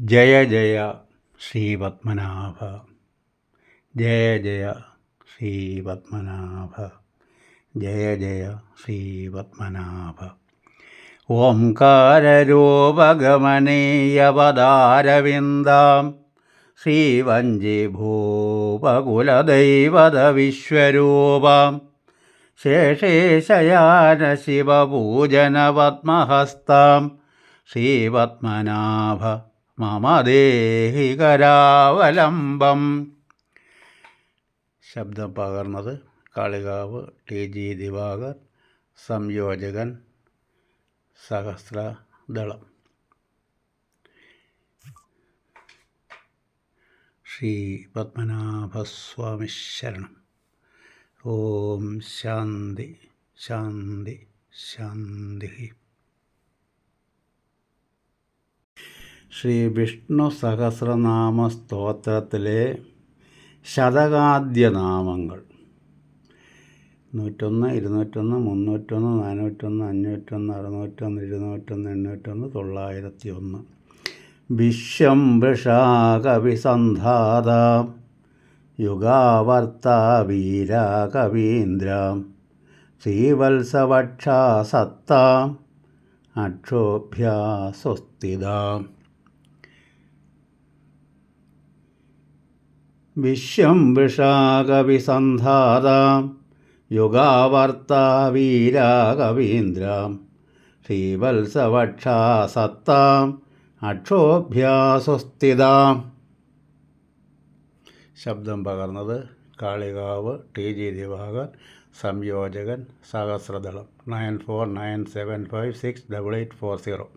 ജയ ജയ ശ്രീ പത്മനാഭ. ജയ ജയ ശ്രീ പത്മനാഭ. ജയ ജയ ശ്രീപത്മനാഭ ഓംകാരൂപഗമനീയപദാരവിന്ദാം ശ്രീവഞ്ചിഭൂപകുലദൈവത വിശ്വരൂപാം ശേഷേശയാന ശിവപൂജനപത്മഹസ്താം ശ്രീപത്മനാഭ. മമ ദേഹി കരാവലംബം. ശബ്ദം പകർന്നത് കാളികാവ് ടി ജി ദിവാകർ സംയോജകൻ സഹസ്രദളം. ശ്രീ പത്മനാഭസ്വാമി ശരണം ഓം ശാന്തി ശാന്തി ശാന്തി. ശ്രീ വിഷ്ണു സഹസ്രനാമ സ്തോത്രത്തിലെ ശതകാദ്യനാമങ്ങൾ. നൂറ്റൊന്ന് ഇരുന്നൂറ്റൊന്ന് മുന്നൂറ്റൊന്ന് നാനൂറ്റൊന്ന് അഞ്ഞൂറ്റൊന്ന് അറുന്നൂറ്റൊന്ന് ഇരുന്നൂറ്റൊന്ന് എണ്ണൂറ്റൊന്ന് തൊള്ളായിരത്തി ഒന്ന് വിശ്വം വൃഷാകവിസന്ധാത. യുഗാവർത്ത വീര കവീന്ദ്രാം ശ്രീവത്സവക്ഷാ വിശ്വം വൃഷാകവിസന്ധാതാം യുഗാവർത്ത വീരാകവീന്ദ്രാം ശ്രീവത്സവക്ഷാ സത്താം അക്ഷോഭ്യാസ്വസ്ഥിതാം. ശബ്ദം പകർന്നത് Kalikavu T G Divakar സംയോജകൻ Sahasradalam nine four nine seven five six double eight four zero.